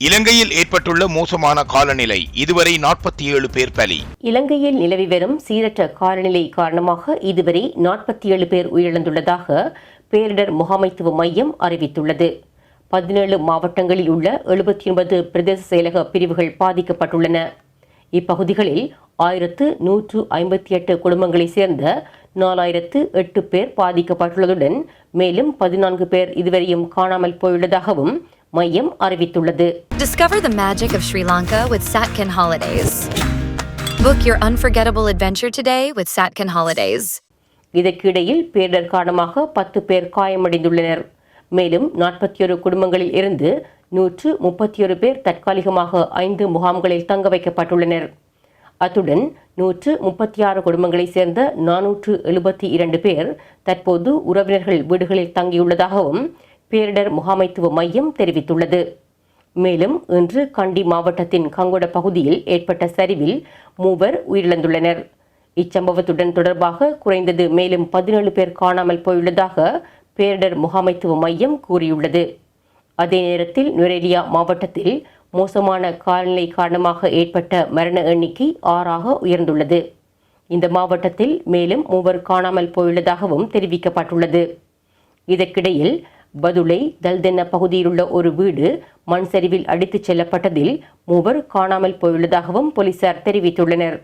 இலங்கையில் ஏற்பட்டுள்ள மோசமான காலநிலை. இதுவரை நாற்பத்தி ஏழு பேர் பலி. இலங்கையில் நிலவி வரும் சீரற்ற காலநிலை காரணமாக இதுவரை நாற்பத்தி ஏழு பேர் உயிரிழந்துள்ளதாக பேரிடர் முகாமைத்துவ மையம் அறிவித்துள்ளது. பதினேழு மாவட்டங்களில் உள்ள எழுபத்தி ஒன்பது பிரதேச செயலக பிரிவுகள் பாதிக்கப்பட்டுள்ளன. இப்பகுதிகளில் ஆயிரத்து நூற்று ஐம்பத்தி எட்டு குடும்பங்களைச் சேர்ந்த நாலாயிரத்து எட்டு பேர் பாதிக்கப்பட்டுள்ளதுடன் மேலும் பதினான்கு பேர் இதுவரையும் காணாமல் போயுள்ளதாகவும் மையம் அறிவித்துள்ளது Discover the magic of Sri Lanka with Satkin Holidays. Book your unforgettable adventure today with Satkin Holidays. இதற்கிடையில் பேரிடர் காரணமாக பத்து பேர் காயமடைந்துள்ளனர் மேலும் நாற்பத்தி ஒரு குடும்பங்களில் இருந்து நூற்று முப்பத்தி ஒரு பேர் தற்காலிகமாக ஐந்து முகாம்களில் தங்க வைக்கப்பட்டுள்ளனர் அத்துடன் நூற்று முப்பத்தி ஆறு குடும்பங்களைச் சேர்ந்த நானூற்று எழுபத்தி இரண்டு பேர் தற்போது உறவினர்கள் வீடுகளில் தங்கியுள்ளதாகவும் பேரிடர் முகாமைத்துவ மையம் தெரிவித்துள்ளது. மேலும் இன்று கண்டி மாவட்டத்தின் கங்கொட பகுதியில் ஏற்பட்ட சரிவில் மூவர் உயிரிழந்துள்ளனர். இச்சம்பவத்துடன் தொடர்பாக குறைந்தது மேலும் பதினேழு பேர் காணாமல் போயுள்ளதாக பேரிடர் முகாமைத்துவ மையம் கூறியுள்ளது. அதே நேரத்தில் நுரேலியா மாவட்டத்தில் மோசமான காலநிலை காரணமாக ஏற்பட்ட மரண எண்ணிக்கை ஆறாக உயர்ந்துள்ளது. இந்த மாவட்டத்தில் மேலும் மூவர் காணாமல் போயுள்ளதாகவும் தெரிவிக்கப்பட்டுள்ளது. இதற்கிடையில் பதுளை தல்தென்ன பகுதியிலுள்ள ஒரு வீடு மண் சரிவில் அடித்துச் செல்லப்பட்டதில் மூவர் காணாமல் போயுள்ளதாகவும் போலீசார் தெரிவித்துள்ளனர்.